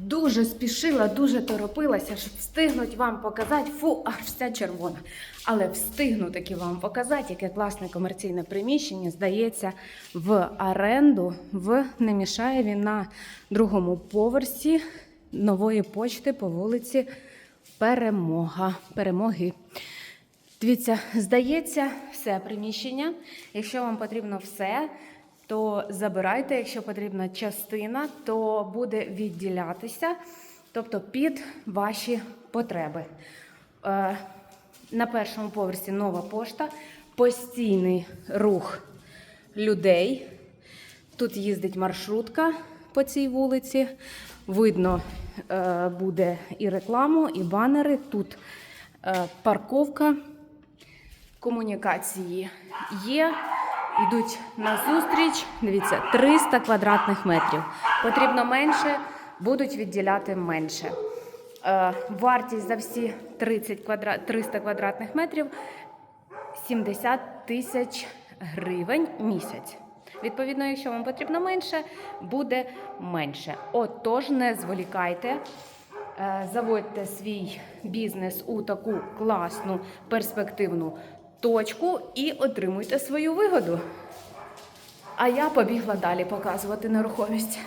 Дуже спішила, дуже торопилася, щоб встигнути вам показати. Фу, аж вся червона. Але встигну таки вам показати, яке класне комерційне приміщення здається в оренду в Немішаєві на другому поверсі нової почти по вулиці Перемога. Перемоги. Дивіться, здається, все приміщення. Якщо вам потрібно все, то забирайте. Якщо потрібна частина, то буде відділятися, тобто під ваші потреби. Е, На першому поверсі нова пошта, постійний рух людей. Тут їздить маршрутка по цій вулиці. Видно е, буде і рекламу, і банери. Тут е, парковка, комунікації є. Йдуть на зустріч. Дивіться, 300 квадратних метрів. Потрібно менше, будуть відділяти менше. Е, вартість за всі 30 квадра... 300 квадратних метрів 70 тисяч гривень місяць. Відповідно, якщо вам потрібно менше, буде менше. Отож, не зволікайте. Е, Заводьте свій бізнес у таку класну перспективну точку і отримуйте свою вигоду. А я побігла далі показувати нерухомість.